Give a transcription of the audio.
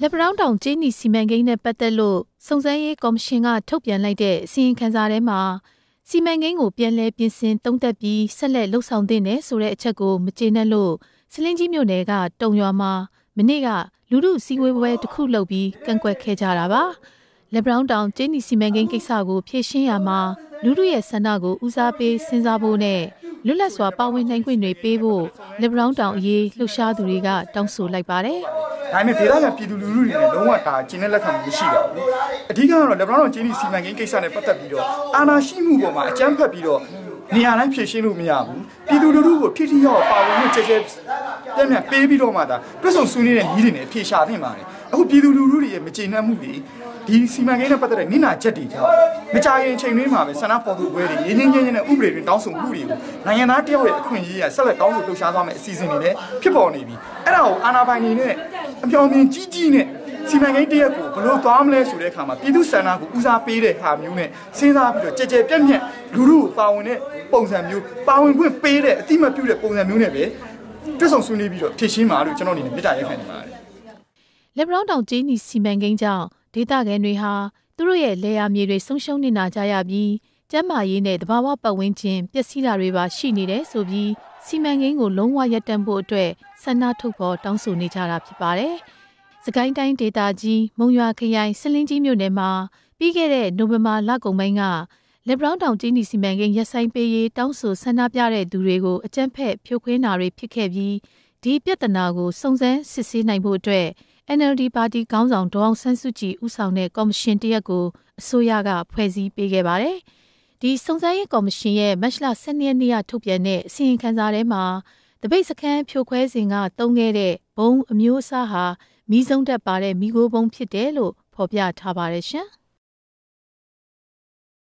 လက်ပံတောင်းတောင်ကျင်းနီစီမံကိန်းနဲ့ပတ်သက်လို့စုံစမ်းရေးကော်မရှင်ကထုတ်ပြန်လိုက်တဲ့အစီရင်ခံစာထဲမှာစီမံကိန်းကိုပြန်လည်ပြင်ဆင်သုံးသပ်ပြီးဆက်လက်လှုပ်ဆောင်သင့်တယ်ဆိုတဲ့အချက်ကိုမကျေနပ်လို့စလင်းကြီးမြို့နယ်ကတုံရွာမှာမနေ့ကလူမှုစီဝေးပွဲတစ်ခုလုပ်ပြီးကန့်ကွက်ခဲ့ကြတာပါလက်ပံတောင်ကျင်းနီစီမံကိန်းကိစ္စကိုဖြေရှင်းရမှာလူမှုရဲ့ဆန္ဒကိုဦးစားပေးစဉ်းစားဖို့နဲ့လွတ်လပ်စွာပါဝင်နိုင်ခွင့်တွေပေးဖို့လက်ပံတောင်အရေးလှုပ်ရှားသူတွေကတောင်းဆိုလိုက်ပါတယ် ဒါပေမဲ့ဒေသခံပြည်သူလူထုတွေနဲ့လုံးဝဒါကျင်းတဲ့လက်ခံမှုမရှိပါဘူးအဓိကကတော့လက်ပံတောင်ကျင်းနီစီမံကိန်းကိစ္စနဲ့ပတ်သက်ပြီးတော့အာဏာရှိမှုပေါ်မှာအကြမ်းဖက်ပြီးတော့နေရာတိုင်းဖြည့်ရှင်းလို့မရဘူးပြည်သူလူထုကိုထိထိရောက်ပါဝင်မှုကျကျပြည့်မြတ်ပေးပြီးတော့မှဒါတွတ်ဆုံဆွေးနွေးတဲ့ညီးတွေနဲ့ဖြေရှာသင့်ပါတယ်အခုပြည်သူလူထုတွေရဲ့မကျေနပ်မှုတွေဒီစီမံကိန်းနဲ့ပတ်သက်တဲ့နိနာချက်တွေကြောင့်မကြခင်ချိန်တွင်းမှာပဲဆန္ဒပေါ်သူပွဲတွေရင်းနှီးချင်းချင်းနဲ့ဥပဒေတွေတောင်းဆိုမှုတွေကိုနိုင်ငံသားတယောက်ရဲ့အခွင့်အရေးရဆက်လက်တောင်းဆိုလှုပ်ရှားသွားမယ့်အစီအစဉ်တွေလည်းဖြစ်ပေါ်နေပြီအဲ့ဒါကိုအာဏာပိုင်တွေနဲ့ အပြောင်းအမြင်ကြီးကြီးနဲ့စီမံကိန်းတရက်ကိုဘယ်လိုသွားမလဲဆိုတဲ့အခါမှာပြည်သူစံနာကိုဦးစားပေးတဲ့ဟာမျိုးနဲ့စဉ်းစားပြီးတော့ကြဲကြဲပြန့်ပြန့်လူလူကိုပါဝင်တဲ့ပုံစံမျိုးပါဝင်ခွင့်ပေးတဲ့အတိမပြုတဲ့ပုံစံမျိုးနဲ့ပဲတွတ်ဆုံဆွေးနွေးပြီးတော့ဖြည့်ရှင်းပါလို့ကျွန်တော်အနေနဲ့မေတ္တာရပ်ခံနေပါတယ်လက်ဘရောင်းတောင်ကျင်းနီစီမံကိန်းကြောင့်ဒေသခံတွေဟာသူတို့ရဲ့လေယာမြေတွေဆုံးရှုံးနေတာကြရပြီး ကျန်းမာရေးနဲ့တဘာဝပတ်ဝန်းကျင်ပျက်စီးတာတွေပါရှိနေတယ်ဆိုပြီးစီမံကိန်းကိုလုံးဝရပ်တန့်ဖို့အတွက်ဆန္ဒထုတ်ဖော်တောင်းဆိုနေကြတာဖြစ်ပါတယ်။စကိုင်းတိုင်းဒေသကြီးမုံရွာခရိုင်စလင်းကြီးမြို့နယ်မှာပြီးခဲ့တဲ့နိုဝင်ဘာလကုန်ပိုင်းကလက်ဘရောင်းတောင်ကျင်းဒီစီမံကိန်းရက်ဆိုင်ပေးရေးတောင်းဆိုဆန္ဒပြတဲ့သူတွေကိုအကြမ်းဖက်ဖြိုခွင်းတာတွေဖြစ်ခဲ့ပြီးဒီပြဿနာကိုစုံစမ်းစစ်ဆေးနိုင်ဖို့အတွက် NLD ပါတီခေါင်းဆောင်ဒေါအောင်ဆန်းစုကြည်ဦးဆောင်တဲ့ကော်မရှင်တရက်ကိုအစိုးရကဖွဲ့စည်းပေးခဲ့ပါတယ်။ ဒီစုံစမ်းရေးကော်မရှင်ရဲ့မတ်လ12ရက်နေ့ကထုတ်ပြန်တဲ့အစီရင်ခံစာထဲမှာတပိတ်စခန်းဖြိုခွဲစဉ်ကတုံးခဲ့တဲ့ဘုံအမျိုးအစားဟာမိဆုံးတက်ပါတဲ့မိโกဘုံဖြစ်တယ်လို့ဖော်ပြထားပါတယ်ရှင်။